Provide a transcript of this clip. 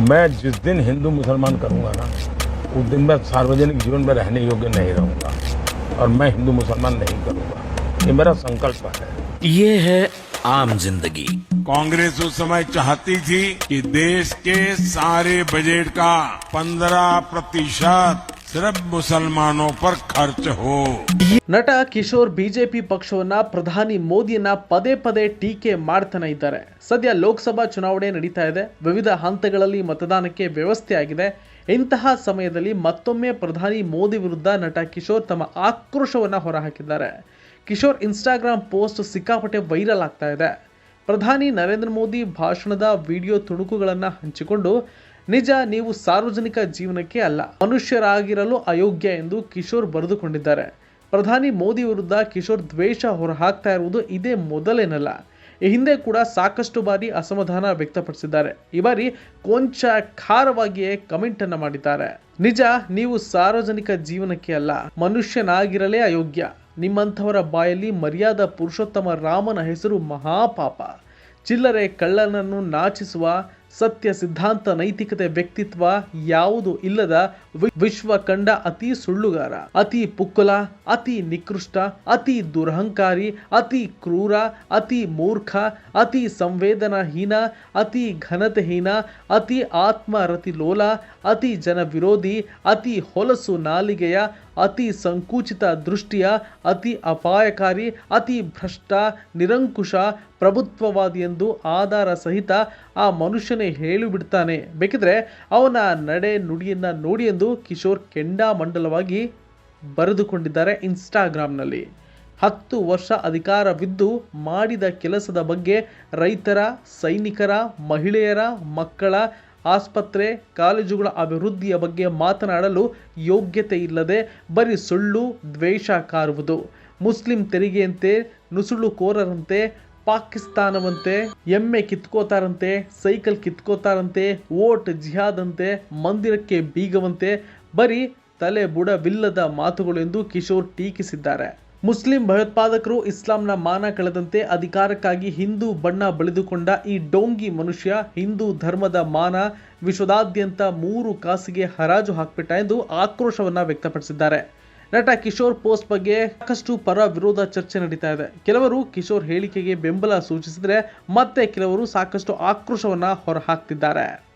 मैं जिस दिन हिंदू मुसलमान करूँगा ना उस दिन मैं सार्वजनिक जीवन में रहने योग्य नहीं रहूँगा और मैं हिंदू मुसलमान नहीं करूँगा। ये मेरा संकल्प है। ये है आम ज़िंदगी। कांग्रेस उस समय चाहती थी कि देश के सारे बजट का 15 प्रतिशत ಸಿರ್ಫ್ ಮುಸಲ್ಮಾನೋ ಪರ್ ಖರ್ಚ ಹೋ. ನಟ ಕಿಶೋರ್ ಬಿಜೆಪಿ ಪಕ್ಷವನ್ನ ಪ್ರಧಾನಿ ಮೋದಿಯನ್ನ ಪದೇ ಪದೇ ಟೀಕೆ ಮಾಡ್ತಾನೆ ಇದ್ದಾರೆ. ಸದ್ಯ ಲೋಕಸಭಾ ಚುನಾವಣೆ ನಡೀತಾ ಇದೆ. ವಿವಿಧ ಹಂತಗಳಲ್ಲಿ ಮತದಾನಕ್ಕೆ ವ್ಯವಸ್ಥೆ ಆಗಿದೆ. ಇಂತಹ ಸಮಯದಲ್ಲಿ ಮತ್ತೊಮ್ಮೆ ಪ್ರಧಾನಿ ಮೋದಿ ವಿರುದ್ಧ ನಟ ಕಿಶೋರ್ ತಮ್ಮ ಆಕ್ರೋಶವನ್ನ ಹೊರಹಾಕಿದ್ದಾರೆ. ಕಿಶೋರ್ ಇನ್ಸ್ಟಾಗ್ರಾಮ್ ಪೋಸ್ಟ್ ಸಿಕ್ಕಾಪಟ್ಟೆ ವೈರಲ್ ಆಗ್ತಾ ಇದೆ. ಪ್ರಧಾನಿ ನರೇಂದ್ರ ಮೋದಿ ಭಾಷಣದ ವಿಡಿಯೋ ತುಣುಕುಗಳನ್ನು ಹಂಚಿಕೊಂಡು ನಿಜ, ನೀವು ಸಾರ್ವಜನಿಕ ಜೀವನಕ್ಕೆ ಅಲ್ಲ, ಮನುಷ್ಯರಾಗಿರಲು ಅಯೋಗ್ಯ ಎಂದು ಕಿಶೋರ್ ಬರೆದುಕೊಂಡಿದ್ದಾರೆ. ಪ್ರಧಾನಿ ಮೋದಿ ವಿರುದ್ಧ ಕಿಶೋರ್ ದ್ವೇಷ ಹೊರಹಾಕ್ತಾ ಇರುವುದು ಇದೇ ಮೊದಲೇನಲ್ಲ, ಈ ಹಿಂದೆ ಕೂಡ ಸಾಕಷ್ಟು ಬಾರಿ ಅಸಮಾಧಾನ ವ್ಯಕ್ತಪಡಿಸಿದ್ದಾರೆ. ಈ ಬಾರಿ ಕೊಂಚ ಖಾರವಾಗಿಯೇ ಕಮೆಂಟ್ ಅನ್ನ ಮಾಡಿದ್ದಾರೆ. ನಿಜ, ನೀವು ಸಾರ್ವಜನಿಕ ಜೀವನಕ್ಕೆ ಅಲ್ಲ, ಮನುಷ್ಯನಾಗಿರಲೇ ಅಯೋಗ್ಯ. ನಿಮ್ಮಂಥವರ ಬಾಯಲ್ಲಿ ಮರ್ಯಾದ ಪುರುಷೋತ್ತಮ ರಾಮನ ಹೆಸರು ಮಹಾಪಾಪ. ಚಿಲ್ಲರೆ ಕಳ್ಳನನ್ನು ನಾಚಿಸುವ ಸತ್ಯ ಸಿದ್ಧಾಂತ ನೈತಿಕತೆ ವ್ಯಕ್ತಿತ್ವ ಯಾವುದು ಇಲ್ಲದ ವಿಶ್ವ ಕಂಡ ಅತಿ ಸುಳ್ಳುಗಾರ, ಅತಿ ಪುಕ್ಕಲ, ಅತಿ ನಿಕೃಷ್ಟ, ಅತಿ ದುರಹಂಕಾರಿ, ಅತಿ ಕ್ರೂರ, ಅತಿ ಮೂರ್ಖ, ಅತಿ ಸಂವೇದನಾಹೀನ, ಅತಿ ಘನತೆಹೀನ, ಅತಿ ಆತ್ಮರತಿ ಲೋಲ, ಅತಿ ಜನ ವಿರೋಧಿ ಅತಿ ಹೊಲಸು ನಾಲಿಗೆಯ, ಅತಿ ಸಂಕುಚಿತ ದೃಷ್ಟಿಯ, ಅತಿ ಅಪಾಯಕಾರಿ, ಅತಿ ಭ್ರಷ್ಟ, ನಿರಂಕುಶ ಪ್ರಭುತ್ವವಾದಿ ಎಂದು ಆಧಾರ ಸಹಿತ ಆ ಮನುಷ್ಯನೇ ಹೇಳಿಬಿಡ್ತಾನೆ. ಬೇಕಿದ್ರೆ ಅವನ ನಡೆ ನುಡಿಯನ್ನು ನೋಡಿ ಎಂದು ಕಿಶೋರ್ ಕೆಂಡಾಮಂಡಲವಾಗಿ ಬರೆದುಕೊಂಡಿದ್ದಾರೆ ಇನ್ಸ್ಟಾಗ್ರಾಮ್ನಲ್ಲಿ ಹತ್ತು ವರ್ಷ ಅಧಿಕಾರವಿದ್ದು ಮಾಡಿದ ಕೆಲಸದ ಬಗ್ಗೆ ರೈತರ, ಸೈನಿಕರ, ಮಹಿಳೆಯರ, ಮಕ್ಕಳ, ಆಸ್ಪತ್ರೆ, ಕಾಲೇಜುಗಳ ಅಭಿವೃದ್ಧಿಯ ಬಗ್ಗೆ ಮಾತನಾಡಲು ಯೋಗ್ಯತೆ ಇಲ್ಲದೆ ಬರೀ ಸುಳ್ಳು ದ್ವೇಷ ಕಾರುವುದು. ಮುಸ್ಲಿಂ ತೆರಿಗೆಯಂತೆ ನುಸುಳುಕೋರರಂತೆ ಪಾಕಿಸ್ತಾನವಂತೆ, ಎಮ್ಮೆ ಕಿತ್ಕೋತಾರಂತೆ, ಸೈಕಲ್ ಕಿತ್ಕೋತಾರಂತೆ, ಓಟ್ ಜಿಹಾದ್ ಅಂತೆ ಮಂದಿರಕ್ಕೆ ಬೀಗವಂತೆ, ಬರೀ ತಲೆ ಬುಡವಿಲ್ಲದ ಮಾತುಗಳು ಎಂದು ಕಿಶೋರ್ ಟೀಕಿಸಿದ್ದಾರೆ. ಮುಸ್ಲಿಂ ಭಯೋತ್ಪಾದಕರು ಇಸ್ಲಾಂನ ಮಾನ ಕಳೆದಂತೆ ಅಧಿಕಾರಕ್ಕಾಗಿ ಹಿಂದೂ ಬಣ್ಣ ಬಳಿದುಕೊಂಡ ಈ ಡೋಂಗಿ ಮನುಷ್ಯ ಹಿಂದೂ ಧರ್ಮದ ಮಾನ ವಿಶ್ವದಾದ್ಯಂತ ಮೂರು ಕಾಸಿಗೆ ಹರಾಜು ಹಾಕ್ಬಿಟ್ಟ ಎಂದು ಆಕ್ರೋಶವನ್ನ ವ್ಯಕ್ತಪಡಿಸಿದ್ದಾರೆ. ನಟ ಕಿಶೋರ್ ಪೋಸ್ಟ್ ಬಗ್ಗೆ ಸಾಕಷ್ಟು ಪರ ವಿರೋಧ ಚರ್ಚೆ ನಡೀತಾ ಇದೆ. ಕೆಲವರು ಕಿಶೋರ್ ಹೇಳಿಕೆಗೆ ಬೆಂಬಲ ಸೂಚಿಸಿದ್ರೆ ಮತ್ತೆ ಕೆಲವರು ಸಾಕಷ್ಟು ಆಕ್ರೋಶವನ್ನ ಹೊರಹಾಕ್ತಿದ್ದಾರೆ.